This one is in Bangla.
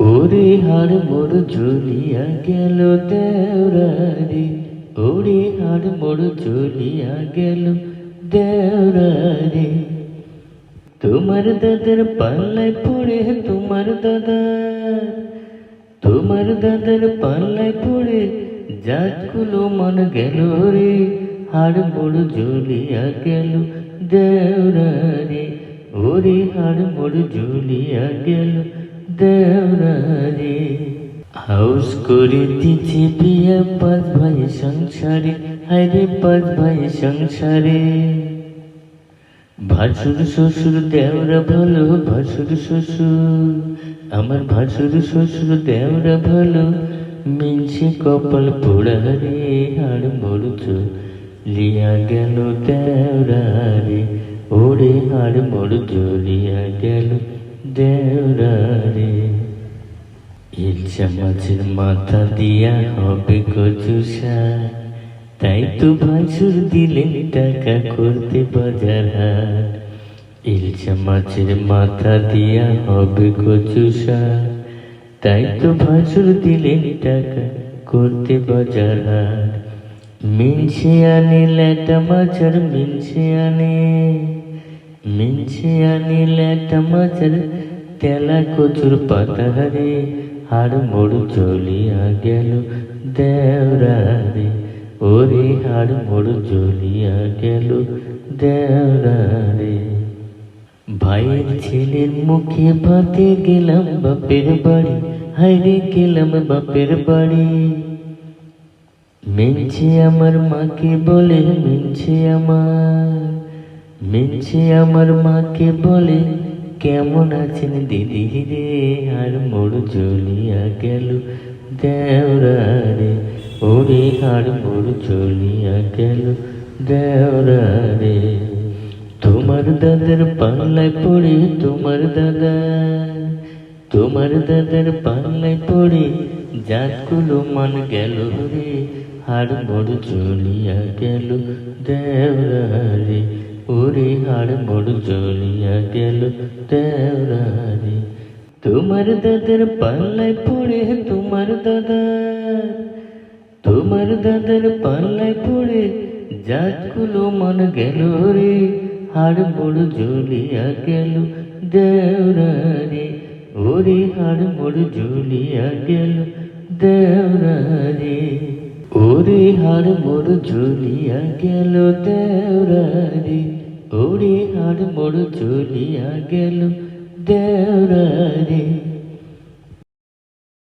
ওরে হাড় মোর ঝুলিয়া গেল দেওরারে ওরে হাড় মোর ঝুলিয়া গেল দেওরারে তোমার দাদার পাল্লায় পড়ে, তোমার দাদা। তোমার দাদার পাল্লায় পড়ে, জাতগুলো মন গেল রে। হাড় মোড় ঝুলিয়া গেল দেওরারে ওরে হাড় মোড় ঝুলিয়া গেল দেওরারে হাউস করে দিচ্ছে বিয়া পাঁচ ভাই সংসারে। হায়রে পাঁচ ভাই সংসারে। ভাসুর শ্বশুর দেওরা ভালো, ভাসুর শ্বশুর। আমার ভাসুর শ্বশুর দেওরা ভালো, মিনছে কপাল পোড়া রে, হাড় মরুচ লিয়া গেল দেওরা রে ওরে হাড় মরুচ লিয়া গেল দেওরা রে ইলশা মাছের মাথা দিয়া হবে কচুষা তাই তো ভাসুর দিলেন টাকা করতে বাজার হাট। ইলশা মাছের মাথা দিয়া হবে কচুষা তাই তো ভাসুর দিলেন টাকা করতে বাজার হাট। মিনছে আনে ল্যাটা মাছের মিনছে আনে। মিনছে আনে ল্যাটা মাছের তেলা কচুর পাতা রে হাড় মোড় চলিয়া গেল দেওরারে। ওরে হাড় মোড় চলিয়া গেল দেওরারে। ভাইয়ের ছেলের মুখে ভাতে গেলাম বাপের বাড়ি হাইরে গেলাম বাপের বাড়ি। মিনছে আমার মাকে বলে, মিনছে আমার মিনছে আমার মাকে বলে, কেমন আছেন দিদি রে? আর মোড় চলিয়া গেল দেওরারে। ওরে, আর মোড় চলিয়া গেল দেওরারে। তোমার দাদার পাল্লায় পড়ে, তোমার দাদা। তোমার দাদার পাল্লায় পড়ে, জাতগুলো মান গেল রে। হাড় মোড় চলিয়া গেল দেওরারে। ওরে হাড় মোড় চলিয়া গেল দেওরারে তোমার দাদার পাল্লায় পড়ে তোমার দাদা তোমার দাদার পাল্লায় পড়ে জাতগুলো মন গেল রে হাড় মোড় জ্বলিয়া গেল দেওরারে ওরে হাড় মোড় জ্বলিয়া গেল দেওরারে ওরে হার মোর জ্বলিয়া গেল দেওরারে ওরে হার মোর জ্বলিয়া গেল দেওরারে